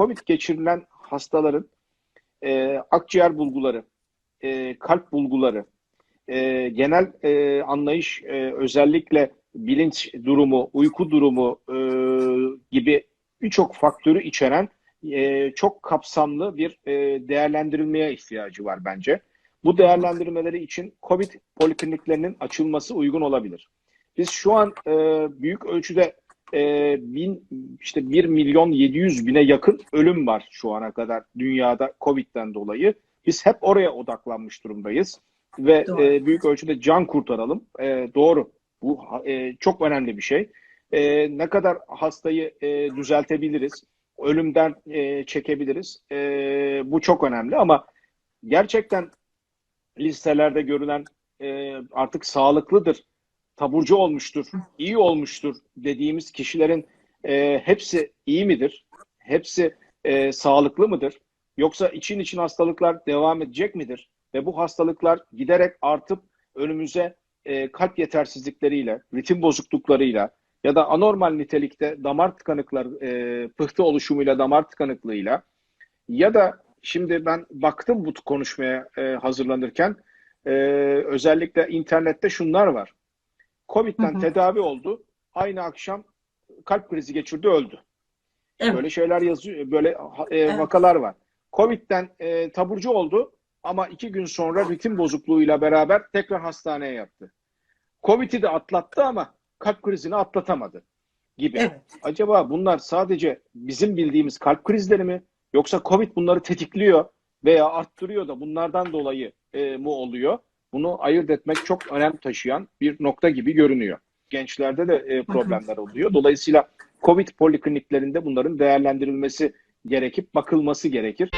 COVID geçirilen hastaların e, akciğer bulguları, e, kalp bulguları, e, genel e, anlayış e, özellikle bilinç durumu, uyku durumu e, gibi birçok faktörü içeren e, çok kapsamlı bir e, değerlendirilmeye ihtiyacı var bence. Bu değerlendirmeleri için COVID polikliniklerinin açılması uygun olabilir. Biz şu an e, büyük ölçüde e, bin, işte 1 milyon 700 bine yakın ölüm var şu ana kadar dünyada COVID'den dolayı. Biz hep oraya odaklanmış durumdayız ve Doğru. e, büyük ölçüde can kurtaralım. E, doğru. Bu e, çok önemli bir şey. E, ne kadar hastayı e, düzeltebiliriz, ölümden e, çekebiliriz. E, bu çok önemli ama gerçekten listelerde görülen e, artık sağlıklıdır, taburcu olmuştur, iyi olmuştur dediğimiz kişilerin e, hepsi iyi midir? Hepsi e, sağlıklı mıdır? Yoksa için için hastalıklar devam edecek midir? Ve bu hastalıklar giderek artıp önümüze e, kalp yetersizlikleriyle, ritim bozukluklarıyla ya da anormal nitelikte damar tıkanıklar, e, pıhtı oluşumuyla damar tıkanıklığıyla ya da şimdi ben baktım bu konuşmaya e, hazırlanırken e, özellikle internette şunlar var. Covid'den Hı hı. tedavi oldu. Aynı akşam kalp krizi geçirdi, öldü. Evet. Böyle şeyler yazıyor, böyle e, Evet. vakalar var. Covid'den e, taburcu oldu ama iki gün sonra ritim bozukluğuyla beraber tekrar hastaneye yattı. Covid'i de atlattı ama kalp krizini atlatamadı gibi. Evet. Acaba bunlar sadece bizim bildiğimiz kalp krizleri mi? Yoksa Covid bunları tetikliyor veya arttırıyor da bunlardan dolayı e, mu oluyor? Bunu ayırt etmek çok önem taşıyan bir nokta gibi görünüyor. Gençlerde de e, problemler oluyor. Dolayısıyla Covid polikliniklerinde bunların değerlendirilmesi gerekip bakılması gerekir.